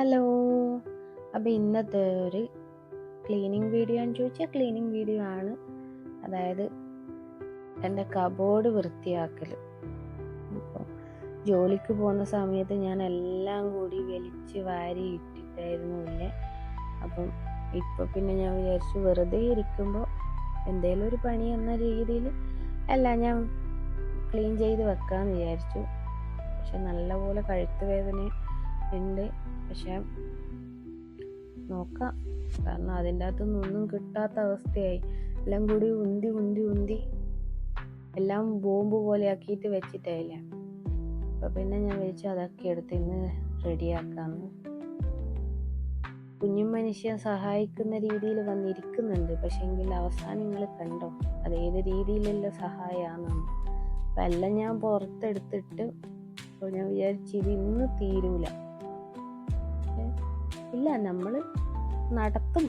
Hello. അപ്പോൾ ഇന്നത്തെ ഒരു ക്ലീനിങ് വീഡിയോ എന്ന് ചോദിച്ചാൽ ക്ലീനിങ് വീഡിയോ ആണ്. അതായത് എന്റെ കബോർഡ് വൃത്തിയാക്കൽ ഇപ്പോൾ ജോലിക്ക് പോകുന്ന സമയത്ത് ഞാൻ എല്ലാം കൂടി വലിച്ച് വാരി ഇട്ടിട്ടായിരുന്നു ഇല്ലേ അപ്പം ഇപ്പോൾ പിന്നെ ഞാൻ വിചാരിച്ചു വെറുതെ ഇരിക്കുമ്പോൾ എന്തേലും ഒരു പണി എന്ന രീതിയിൽ എല്ലാം ഞാൻ ക്ലീൻ ചെയ്ത് വെക്കാമെന്ന് വിചാരിച്ചു. പക്ഷെ നല്ലപോലെ കഴുത്ത് വേദന ഉണ്ട്. പക്ഷെ നോക്കാം. കാരണം അതിന്റെ അകത്തുനിന്ന് ഒന്നും കിട്ടാത്ത അവസ്ഥയായി. എല്ലാം കൂടി ഉന്തി ഉന്തി ഉന്തി എല്ലാം ബോംബ് പോലെ ആക്കിയിട്ട് വെച്ചിട്ടായില്ല? അപ്പം പിന്നെ ഞാൻ വിളിച്ചു അതൊക്കെ എടുത്ത് ഇന്ന് റെഡിയാക്കാന്ന്. കുഞ്ഞു മനുഷ്യൻ സഹായിക്കുന്ന രീതിയിൽ വന്നിരിക്കുന്നുണ്ട്. പക്ഷെ എങ്കിൽ അവസാനം നിങ്ങൾ കണ്ടോ? അത് ഏത് രീതിയിലുള്ള സഹായമാണെന്ന്. അപ്പം എല്ലാം ഞാൻ പുറത്തെടുത്തിട്ട് അപ്പോൾ ഞാൻ വിചാരിച്ചു ഇത് ഇന്ന് തീരൂല. ഇല്ല നമ്മൾ നടത്തും.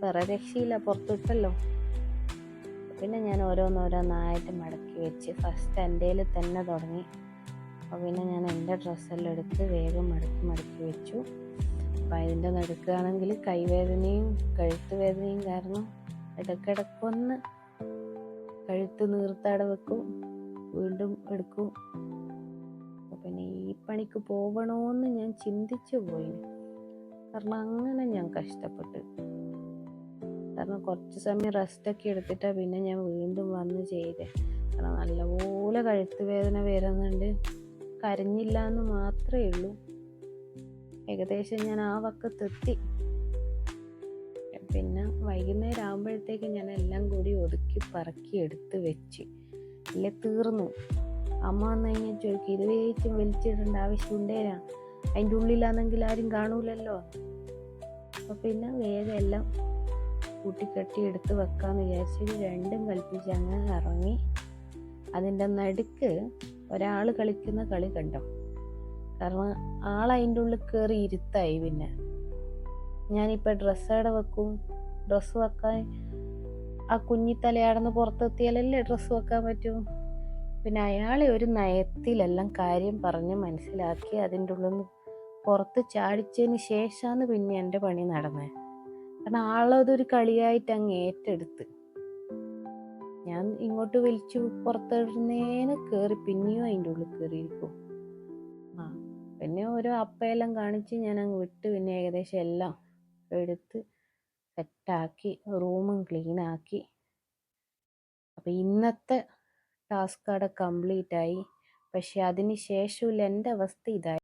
വേറെ രക്ഷയില്ല പുറത്തിട്ടല്ലോ പിന്നെ ഞാൻ ഓരോന്നോരോന്നായിട്ട് മടക്കി വെച്ച് ഫസ്റ്റ് എന്റെ തന്നെ തുടങ്ങി. അപ്പോൾ പിന്നെ ഞാൻ എന്റെ ഡ്രസ്സെല്ലാം എടുത്ത് വേഗം മടക്കി മടക്കി വെച്ചു. അപ്പോൾ അതിന്റെ നടുക്കുകയാണെങ്കിൽ കൈവേദനയും കഴുത്ത് വേദനയും കാരണം ഇടക്കിടക്കൊന്ന് കഴുത്ത് നീർത്താടെ വെക്കും വീണ്ടും എടുക്കും. അപ്പോൾ പിന്നെ ഈ പണിക്ക് പോകണമെന്ന് ഞാൻ ചിന്തിച്ചു പോയി. കാരണം അങ്ങനെ ഞാൻ കഷ്ടപ്പെട്ടു. കാരണം കുറച്ച് സമയം റെസ്റ്റൊക്കെ എടുത്തിട്ടാണ് പിന്നെ ഞാൻ വീണ്ടും വന്ന് ചെയ്തേ. കാരണം നല്ലപോലെ കഴുത്ത് വേദന വരുന്നുണ്ട്. കരഞ്ഞില്ല എന്ന് മാത്രമേ ഉള്ളൂ. ഏകദേശം ഞാൻ ആ വക്കത്തെത്തി. പിന്നെ വൈകുന്നേരം ആകുമ്പോഴത്തേക്ക് ഞാൻ എല്ലാം കൂടി ഒതുക്കി പറക്കി എടുത്ത് വെച്ച്. അല്ലെ തീർന്നു. അമ്മ വന്നു കഴിഞ്ഞാൽ ചോദിക്കും ഇത് വേച്ചും വലിച്ചിടേണ്ട ആവശ്യമുണ്ടേനാ അതിന്റെ ഉള്ളിലാണെങ്കിൽ ആരും കാണൂലല്ലോ? അപ്പോൾ പിന്നെ വേഗം എല്ലാം കൂട്ടിക്കെട്ടി എടുത്ത് വെക്കാമെന്ന് വിചാരിച്ചിട്ട് രണ്ടും കൽപ്പിച്ച് അങ്ങനെ ഇറങ്ങി. അതിന്റെ നടുക്ക് ഒരാൾ കളിക്കുന്ന കളി കണ്ടോ? കാരണം ആൾ അതിന്റെ ഉള്ളിൽ കയറി ഇരുത്തായി പിന്നെ. ഞാനിപ്പോൾ ഡ്രസ്സ് എവിടെ വെക്കും? ഡ്രസ്സ് വെക്കാൻ ആ കുഞ്ഞിത്തലയാടന്ന് പുറത്തെത്തിയാലല്ലേ ഡ്രസ്സ് വെക്കാൻ പറ്റൂ? പിന്നെ അയാളെ ഒരു നയത്തിലെല്ലാം കാര്യം പറഞ്ഞ് മനസ്സിലാക്കി അതിന്റെ ഉള്ളിൽ നിന്ന് പുറത്ത് ചാടിച്ചതിന് ശേഷമാണ് പിന്നെ എന്റെ പണി നടന്നത്. കാരണം ആളതൊരു കളിയായിട്ട് അങ്ങ് ഏറ്റെടുത്ത്. ഞാൻ ഇങ്ങോട്ട് വലിച്ചു പുറത്തിടുന്നേനെ കയറി പിന്നെയും അതിന്റെ ഉള്ളിൽ കയറിയിരിക്കും ആ പിന്നെ ഓരോ അപ്പയെല്ലാം കാണിച്ച് ഞാൻ അങ്ങ് വിട്ട് പിന്നെ ഏകദേശം എല്ലാം എടുത്ത് സെറ്റാക്കി റൂമും ക്ലീനാക്കി. അപ്പം ഇന്നത്തെ ടാസ്ക് അവിടെ കംപ്ലീറ്റ് ആയി പക്ഷെ അതിന് ശേഷമില്ല എന്റെ അവസ്ഥ ഇതായി.